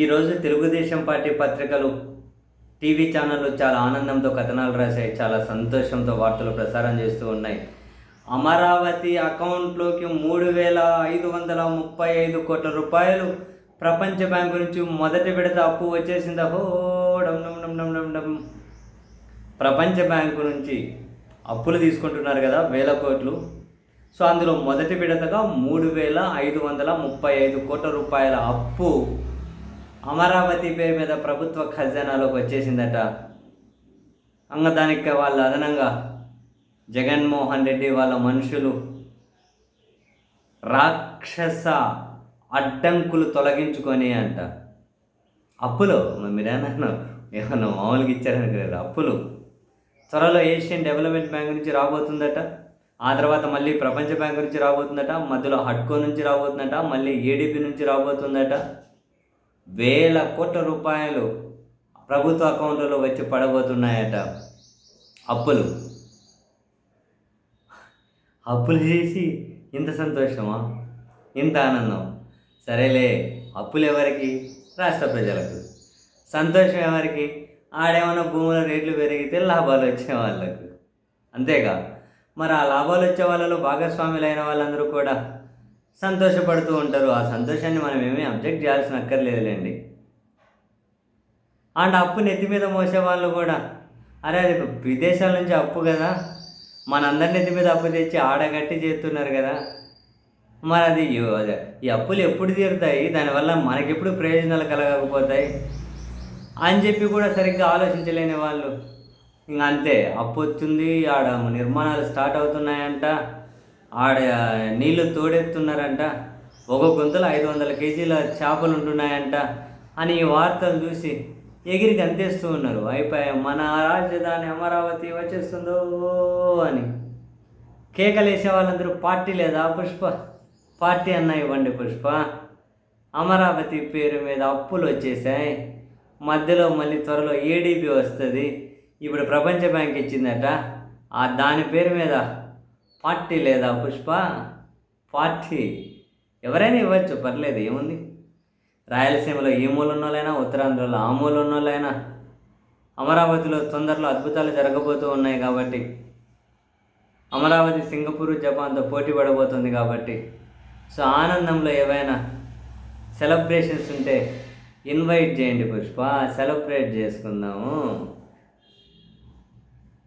ఈరోజు తెలుగుదేశం పార్టీ పత్రికలు టీవీ ఛానళ్ళు చాలా ఆనందంతో కథనాలు రాశాయి చాలా సంతోషంతో వార్తలు ప్రసారం చేస్తూ ఉన్నాయి. అమరావతి అకౌంట్లోకి మూడు వేల ఐదు వందల ముప్పై ఐదు కోట్ల రూపాయలు. ప్రపంచ బ్యాంకు నుంచి మొదటి విడత అప్పు వచ్చేసింది. హో డమ్ డమ్ డమ్ డమ్ డమ్ డమ్ ప్రపంచ బ్యాంకు నుంచి అప్పులు తీసుకుంటున్నారు కదా వేల కోట్లు. సో అందులో మొదటి విడతగా మూడు వేల ఐదు వందల ముప్పై ఐదు కోట్ల రూపాయల అప్పు అమరావతి పేరు మీద ప్రభుత్వ ఖజానాలోకి వచ్చేసిందట. అంగ దానికి వాళ్ళ అదనంగా జగన్మోహన్ రెడ్డి వాళ్ళ మనుషులు రాక్షస అడ్డంకులు తొలగించుకొని అంట. అప్పులు మరి మీరేమన్నా ఏమన్నా మామూలుగా ఇచ్చారనుకోలేదు అప్పులు. త్వరలో ఏషియన్ డెవలప్మెంట్ బ్యాంక్ నుంచి రాబోతుందట. ఆ తర్వాత మళ్ళీ ప్రపంచ బ్యాంక్ నుంచి రాబోతుందట. మధ్యలో హడ్కో నుంచి రాబోతుందట. మళ్ళీ ఏడీపీ నుంచి రాబోతుందట. వేల కోట్ల రూపాయలు ప్రభుత్వ అకౌంట్లో వచ్చి పడబోతున్నాయట. అప్పులు. అప్పులు చేసి ఇంత సంతోషమా? ఇంత ఆనందం. సరేలే అప్పులు ఎవరికి? రాష్ట్ర ప్రజలకు. సంతోషం ఎవరికి? ఆడేమన్నా భూముల రేట్లు పెరిగితే లాభాలు వచ్చే వాళ్ళకు. అంతేగా. మరి ఆ లాభాలు వచ్చే వాళ్ళలో భాగస్వాములైన వాళ్ళందరూ కూడా సంతోషపడుతూ ఉంటారు. ఆ సంతోషాన్ని మనం ఏమీ అబ్జెక్ట్ చేయాల్సిన అక్కర్లేదులేండి. అండ్ అప్పు నెత్తి మీద మోసే వాళ్ళు కూడా అరే అది విదేశాల నుంచి అప్పు కదా. మనందరి నెత్తి మీద అప్పు తెచ్చి ఆడగట్టి చేస్తున్నారు కదా. మరి అది అదే ఈ అప్పులు ఎప్పుడు తీరుతాయి? దానివల్ల మనకెప్పుడు ప్రయోజనాలు కలగకపోతాయి? అని చెప్పి కూడా సరిగ్గా ఆలోచించలేని వాళ్ళు. ఇంక అంతే అప్పు వచ్చింది ఆడ నిర్మాణాలు స్టార్ట్ అవుతున్నాయంట. ఆడ నీళ్ళు తోడెత్తున్నారంట. ఒక గుంతలో ఐదు వందల కేజీల చేపలు ఉంటున్నాయంట అని వార్తలు చూసి ఎగిరి అంతేస్తూ ఉన్నారు. అయిపోయాయి మన రాజధాని అమరావతి వచ్చేస్తుందో అని. కేకలేసే వాళ్ళందరూ పార్టీ లేదా పుష్ప? పార్టీ అన్న ఇవ్వండి పుష్ప. అమరావతి పేరు మీద అప్పులు వచ్చేసాయి. మధ్యలో మళ్ళీ త్వరలో ఏడీపీ వస్తుంది. ఇప్పుడు ప్రపంచ బ్యాంక్ ఇచ్చిందట. ఆ దాని పేరు మీద పార్టీ లేదా పుష్ప? పార్టీ ఎవరైనా ఇవ్వచ్చు పర్లేదు ఏముంది? రాయలసీమలో ఈ మూల ఉన్నోళ్ళైనా ఉత్తరాంధ్రలో ఆ మూల ఉన్నోళ్ళైనా అమరావతిలో తొందరలో అద్భుతాలు జరగబోతూ ఉన్నాయి కాబట్టి. అమరావతి సింగపూర్ జపాన్తో పోటీ పడబోతుంది కాబట్టి. సో ఆనందంలో ఏవైనా సెలబ్రేషన్స్ ఉంటే ఇన్వైట్ చేయండి పుష్ప. సెలబ్రేట్ చేసుకుందాము.